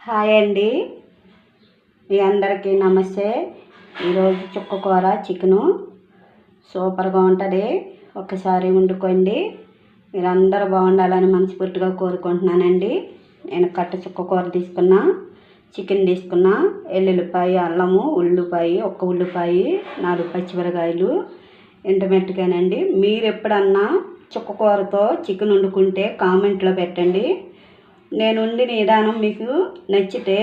Hi అండి. మీ అందరికీ నమస్తే. ఈరోజు చుక్క కూర చికెను. సూపర్గా ఉంటుంది. ఒకసారి వండుకోండి. మీరందరూ బాగుండాలని మనస్ఫూర్తిగా కోరుకుంటున్నానండి. నేను కట్ట చుక్కకూర తీసుకున్నా చికెన్ తీసుకున్నా ఎల్లుల్లిపాయ అల్లము ఉల్లిపాయ ఒక్క ఉల్లిపాయ నాలుగు పచ్చిమిరకాయలు ఎండుమిరపకాయనండి మీరు ఎప్పుడన్నా చుక్కకూరతో చికెన్ వండుకుంటే కామెంట్లో పెట్టండి. నేను వండిన విధానం మీకు నచ్చితే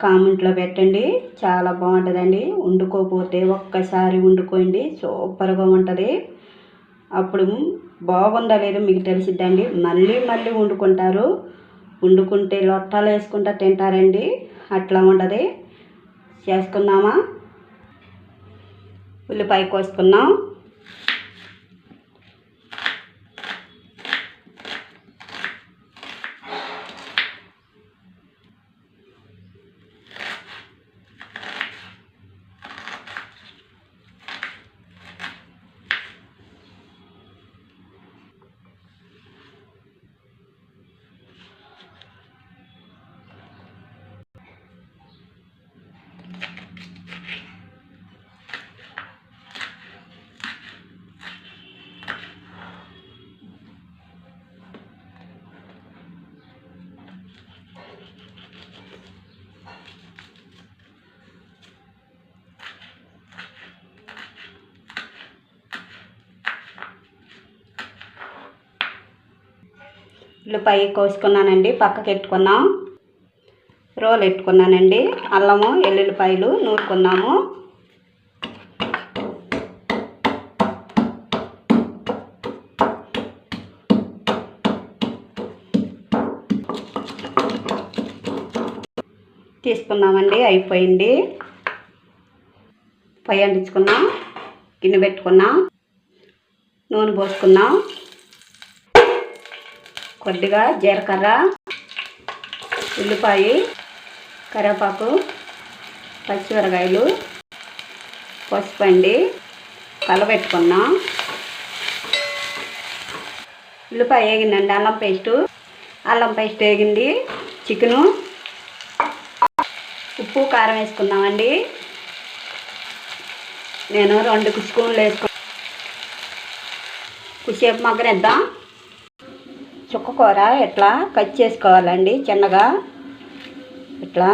కామెంట్లో పెట్టండి. చాలా బాగుంటుందండి. వండుకోకపోతే ఒక్కసారి వండుకోండి. సూపర్గా ఉంటుంది. అప్పుడు బాగుందా లేదో మీకు తెలిసిద్దండి. మళ్ళీ మళ్ళీ వండుకుంటారు. వండుకుంటే లొట్టాలు వేసుకుంటా తింటారండి. అట్లా ఉండదు చేసుకుందామా? ఉల్లిపాయ కోసుకున్నాం ఉల్లిపాయ కోసుకున్నానండి పక్కకి పెట్టుకున్నాం రోలు పెట్టుకున్నానండి అల్లము ఎల్లుల్లిపాయలు నూరుకున్నాము. తీసుకున్నామండి అయిపోయింది. పొయ్యి అంటించుకున్నాం గిన్నె పెట్టుకున్నాం నూనె పోసుకున్నాం. కొద్దిగా జీలకర్ర ఉల్లిపాయ కరివేపాకు పచ్చిమిరకాయలు పసుపు అండి కలబెట్టుకున్నాం. ఉల్లిపాయ వేగిందండి అల్లం పేస్టు. అల్లం పేస్ట్ వేగింది చికెను. ఉప్పు కారం వేసుకున్నామండి నేను రెండు స్పూన్లు వేసుకు కుసేపు మగ్గనిద్దాం. చుక్క కూర ఇట్లా కట్ చేసుకోవాలండి చిన్నగా? ఇట్లా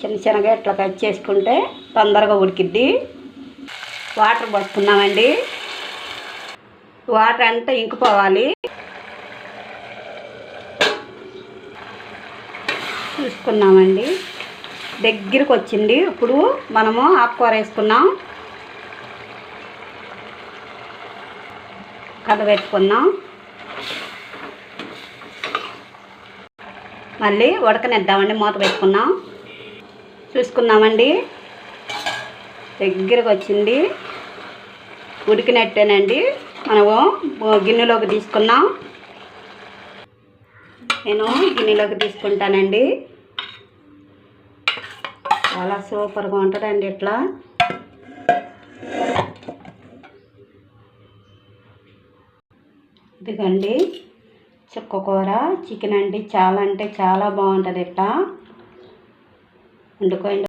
చిన్న చిన్నగా ఇట్లా కట్ చేసుకుంటే తొందరగా ఉడికిద్ది. వాటర్ పోసుకున్నామండి వాటర్ అంతా ఇంకిపోవాలి. చూసుకున్నామండి దగ్గరికి వచ్చింది ఇప్పుడు మనము ఆకుకూర వేసుకున్నాం కథ పెట్టుకున్నాం మళ్ళీ ఉడకనిద్దామండి మూత పెట్టుకున్నాం చూసుకున్నామండి దగ్గరకు వచ్చింది. ఉడికినట్టేనండి. మనము గిన్నెలోకి తీసుకున్నాం నేను గిన్నెలోకి తీసుకుంటానండి. చాలా సూపర్గా ఉంటుందండి ఇట్లా. ఇదిగండి చుక్క కూర చికెన్ అండి. చాలా అంటే చాలా బాగుంటుంది ఇట్లా. వండుకోండి.